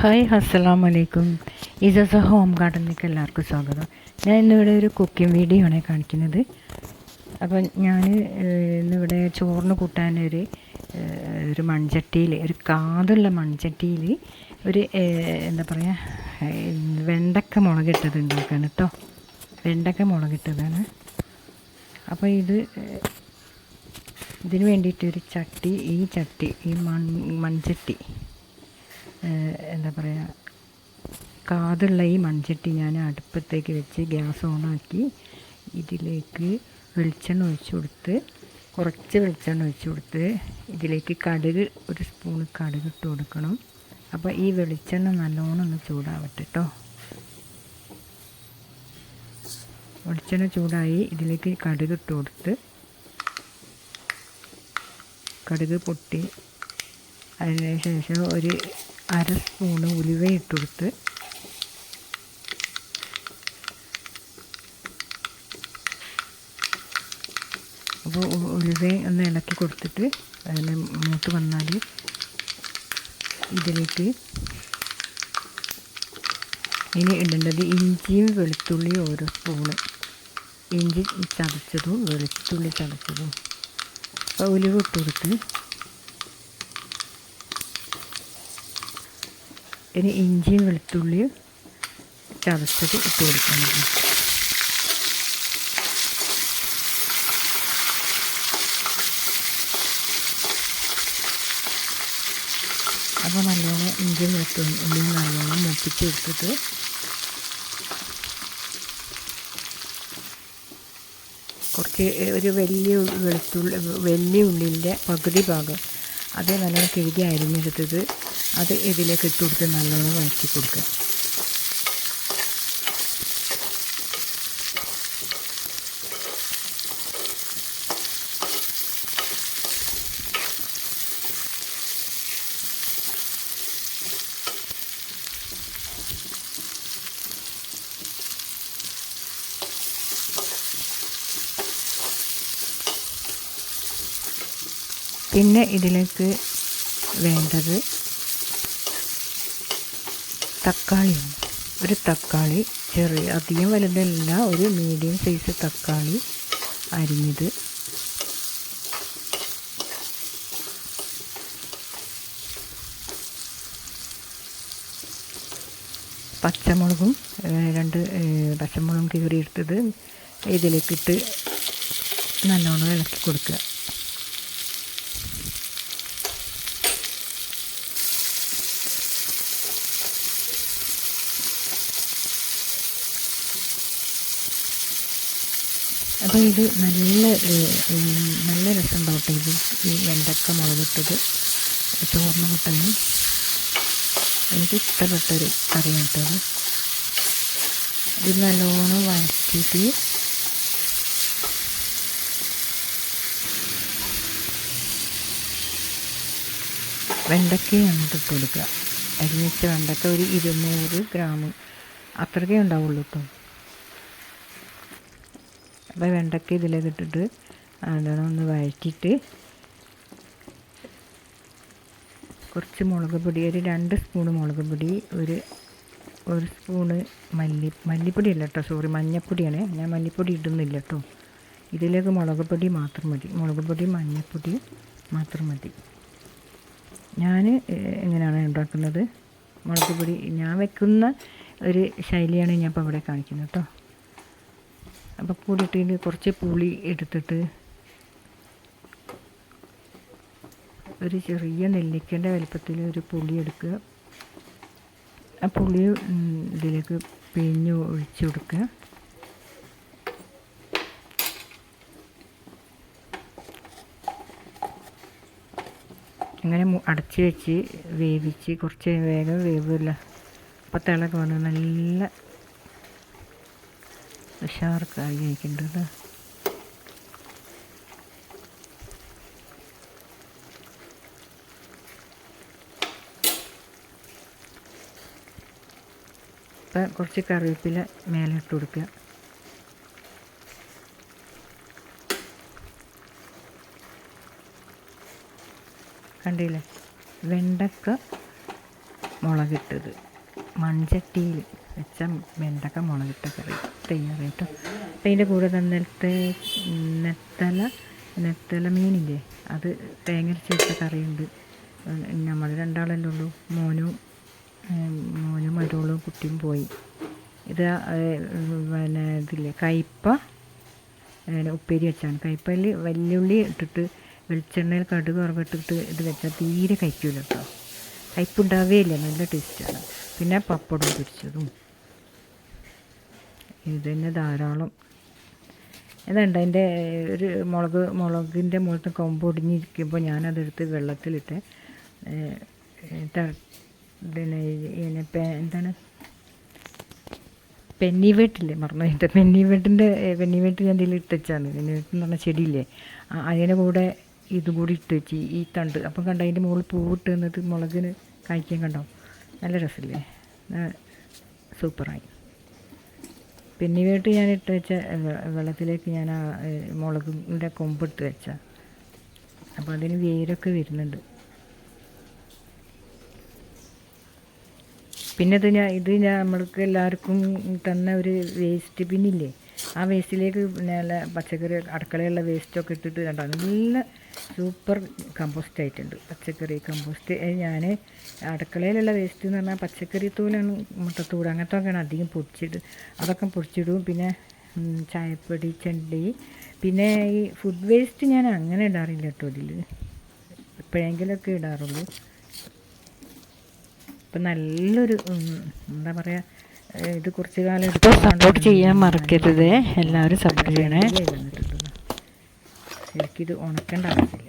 Hi അസ്സാം വലൈക്കും ഇസസ home ഗാർഡനിലേക്ക് എല്ലാവർക്കും സ്വാഗതം. ഞാൻ ഇന്നിവിടെ ഒരു കുക്കിംഗ് വീഡിയോ ആണ് കാണിക്കുന്നത്. അപ്പോൾ ഞാൻ ഇന്നിവിടെ ചോറിന് കൂട്ടാനൊരു ഒരു മൺചട്ടിയിൽ ഒരു കാതുള്ള മൺചട്ടിയിൽ ഒരു എന്താ പറയുക വെണ്ടക്ക മുളകിട്ടത് ഉണ്ടാക്കുകയാണ് കേട്ടോ വെണ്ടക്ക മുളകിട്ടതാണ്. അപ്പോൾ ഇത് ഇതിന് വേണ്ടിയിട്ട് ഒരു ചട്ടി ഈ ചട്ടി ഈ മൺ മൺചട്ടി എന്താ പറയുക കാതുള്ള ഈ മൺചട്ടി ഞാൻ അടുപ്പത്തേക്ക് വെച്ച് ഗ്യാസ് ഓണാക്കി ഇതിലേക്ക് വെളിച്ചെണ്ണ ഒഴിച്ചു കൊടുത്ത് കുറച്ച് വെളിച്ചെണ്ണ ഒഴിച്ചു കൊടുത്ത് ഇതിലേക്ക് കടുക് ഒരു സ്പൂണ് കടുക് ഇട്ട് കൊടുക്കണം. അപ്പോൾ ഈ വെളിച്ചെണ്ണ നല്ലോണം ഒന്ന് ചൂടാവട്ടെ കേട്ടോ വെളിച്ചെണ്ണ ചൂടായി ഇതിലേക്ക് കടുക് ഇട്ട് കൊടുത്ത് കടുക് പൊട്ടി അതിന് ശേഷം ഒരു അര സ്പൂണ് ഉലുവ ഇട്ടുകൊടുത്ത് അപ്പോൾ ഉലുവ ഒന്ന് ഇളക്കി കൊടുത്തിട്ട് അതിന് മൂത്ത് വന്നാൽ ഇതിലേക്ക് ഇനി ഇടേണ്ടത് ഇഞ്ചിയും വെളുത്തുള്ളിയും ഓരോ സ്പൂണ്. ഇഞ്ചി ചതച്ചതും വെളുത്തുള്ളി ചതച്ചതും. അപ്പോൾ ഉലുവ ഇട്ട് കൊടുത്ത് ഇനി ഇഞ്ചിയും വെളുത്തുള്ളിയും ചതച്ചത് ഇട്ട് കൊടുക്കുന്നത് അപ്പോൾ നല്ലോണം ഇഞ്ചിയും വെളുത്തുള്ളിയും നല്ലോണം മൂപ്പിച്ചെടുത്തിട്ട് കുറച്ച് ഒരു വലിയ വെളുത്തുള്ളി വലിയ ഉള്ളിന്റെ പകുതി ഭാഗം അത് നല്ലോണം കിഴുകി അരിഞ്ഞെടുത്തത് അത് ഇതിലേക്ക് ഇട്ട് കൊടുത്ത് നല്ലോണം വഴറ്റി കൊടുക്കുക. പിന്നെ ഇതിലേക്ക് വേണ്ടത് തക്കാളിയാണ് ഒരു തക്കാളി ചെറിയ അധികം വലുതല്ല ഒരു മീഡിയം സൈസ് തക്കാളി അരിഞ്ഞത്. പച്ചമുളകും രണ്ട് പച്ചമുളകും കീറിയെടുത്തത് ഇതിലേക്കിട്ട് നല്ലോണം ഇളക്കി കൊടുക്കുക. അപ്പോൾ ഇത് നല്ല നല്ല രസം ഉണ്ടാവട്ടെ ഇത്? ഈ വെണ്ടക്ക മുളകിട്ടത് ചോറിന് കൂട്ടാനും. എനിക്ക് ഇഷ്ടപ്പെട്ടൊരു കറിയാണ് കേട്ടോ ഇത്. നല്ലോണം വഴറ്റിയിട്ട് വെണ്ടക്കയും അങ്ങോട്ട് ഇട്ട് കൊടുക്കുക. അരിഞ്ഞിച്ച വെണ്ടക്ക ഒരു ഇരുന്നൂറ് ഗ്രാം. അത്രയ്ക്കേ ഉണ്ടാവുള്ളൂ കേട്ടോ. അപ്പോൾ വെണ്ടയ്ക്ക ഇതിലേക്ക് ഇട്ടിട്ട് നല്ലോണം ഒന്ന് വഴറ്റിയിട്ട് കുറച്ച് മുളക് പൊടി ഒരു രണ്ട് സ്പൂണ് മുളക് പൊടി ഒരു ഒരു സ്പൂണ് മല്ലി മല്ലിപ്പൊടി അല്ല കേട്ടോ സോറി മഞ്ഞൾപ്പൊടിയാണ് ഞാൻ മല്ലിപ്പൊടി ഇടുന്നില്ല കേട്ടോ ഇതിലേക്ക് മുളക് പൊടി മാത്രം മതി. മുളക് പൊടി മഞ്ഞൾപ്പൊടി മാത്രം മതി. ഞാൻ എങ്ങനെയാണ് ഉണ്ടാക്കുന്നത്? മുളക് പൊടി ഞാൻ വെക്കുന്ന ഒരു ശൈലിയാണ് ഞാൻ ഇപ്പോൾ ഇവിടെ കാണിക്കുന്നത് കേട്ടോ അപ്പോൾ കൂടിയിട്ടിന് കുറച്ച് പുളി എടുത്തിട്ട് ഒരു ചെറിയ നെല്ലിക്കന്റെ വലുപ്പത്തിൽ ഒരു പുളി എടുക്കുക. ആ പുളി ഇതിലേക്ക് പിഴിഞ്ഞ് ഒഴിച്ചു കൊടുക്കുക. അങ്ങനെ അടച്ച് വെച്ച് വേവിച്ച് കുറച്ച് വേഗം വേവില്ല. അപ്പോൾ തിളക്ക് വന്ന് നല്ല ഉഷാർക്കായി കഴിക്കേണ്ടത് ഇപ്പം കുറച്ച് കറിവേപ്പില മേലെ ഇട്ട് കൊടുക്കുക. കണ്ടില്ലേ? വെണ്ടക്ക മുളകിട്ടത്. മൺചട്ടിയിൽ വെച്ച വെണ്ടക്ക മുളകിട്ട കറി. തയ്യാറായിട്ടോ അപ്പം അതിന്റെ കൂടെ തന്നെ നെത്തല നെത്തല മീനില്ലേ? അത് തേങ്ങ ചേർത്ത കറിയുണ്ട്. നമ്മൾ രണ്ടാളല്ലേ ഉള്ളൂ. മോനും മോനും മരുകളും കുട്ടിയും പോയി. ഇത് പിന്നെ ഇതില്ലേ? കയ്പ്പ ഉപ്പേരി വെച്ചാണ്. കയ്പ്പയിൽ വല്യുള്ളി ഇട്ടിട്ട് വെളിച്ചെണ്ണയിൽ കടുക് ഉറവിട്ടിട്ട് ഇത് വെച്ചാൽ തീരെ കഴിക്കൂല കേട്ടോ. കയ്പുണ്ടാവുകയില്ല നല്ല ടേസ്റ്റാണ് പിന്നെ പപ്പടം പൊരിച്ചതും. ഇത് തന്നെ ധാരാളം. ഇതുണ്ട്. അതിന്റെ ഒരു മുളക് മുളകിന്റെ മുകളിലത്തെ കൊമ്പ് ഒടിഞ്ഞിരിക്കുമ്പോൾ ഞാനതെടുത്ത് വെള്ളത്തിലിട്ട് പിന്നെ ഇതിനെ എന്താണ്? പെന്നിവേട്ടില്ലേ? മറന്നു എന്റെ പെന്നിവേട്ടിന്റെ പെന്നിവേട്ട് ഞാൻ ഇതിൽ ഇട്ടുവെച്ചാണ് പെന്നിവേട്ട് എന്ന് പറഞ്ഞ ചെടിയില്ലേ? അതിന്റെ കൂടെ ഇതും കൂടി ഇട്ട് വെച്ച് ഈ തണ്ട്. അപ്പം കണ്ട അതിന്റെ മുകളിൽ പൂവിട്ട് നിന്നിട്ട് മുളകിന് കഴിക്കാൻ കണ്ടോ? നല്ല രസമില്ലേ? സൂപ്പറായി. പെന്നിവേട്ട് ഞാൻ ഇട്ട് വെച്ച വെള്ളത്തിലേക്ക് ഞാൻ ആ മുളകിന്റെ കൊമ്പിട്ട് വെച്ച. അപ്പോൾ അതിന് വേരൊക്കെ വരുന്നുണ്ട്. പിന്നെ ഇത് ഞാൻ ഇത് ഞാൻ നമ്മൾക്ക് എല്ലാവർക്കും തന്ന ഒരു വേസ്റ്റ് ബിന്നില്ലേ? ആ വേസ്റ്റിലേക്ക് നല്ല പച്ചക്കറി അടുക്കളയുള്ള വേസ്റ്റൊക്കെ ഇട്ടിട്ട് കണ്ടോ? നല്ല സൂപ്പർ കമ്പോസ്റ്റ് ആയിട്ടുണ്ട്. പച്ചക്കറി കമ്പോസ്റ്റ് ഞാൻ അടുക്കളയിലുള്ള വേസ്റ്റ് എന്ന് പറഞ്ഞാൽ പച്ചക്കറി തൂലാണ് മുട്ടത്തൂട് അങ്ങനത്തെ ഒക്കെയാണ് അധികം പൊടിച്ചിട്ട് അതൊക്കെ പൊടിച്ചിടും. പിന്നെ ചായപ്പൊടി ചെണ്ടി. പിന്നെ ഈ ഫുഡ് വേസ്റ്റ് ഞാൻ അങ്ങനെ ഇടാറില്ല കേട്ടോ ഇതിൽ എപ്പോഴെങ്കിലുമൊക്കെ ഇടാറുള്ളൂ. ഇപ്പം നല്ലൊരു എന്താ പറയുക ഇത് കുറച്ച് കാലം എടുത്ത് സപ്പോർട്ട് ചെയ്യാൻ മറക്കരുത്. എല്ലാവരും സപ്പോർട്ട് ചെയ്യണേ. എനിക്കിത് ഉണക്കേണ്ട ആവശ്യമില്ല.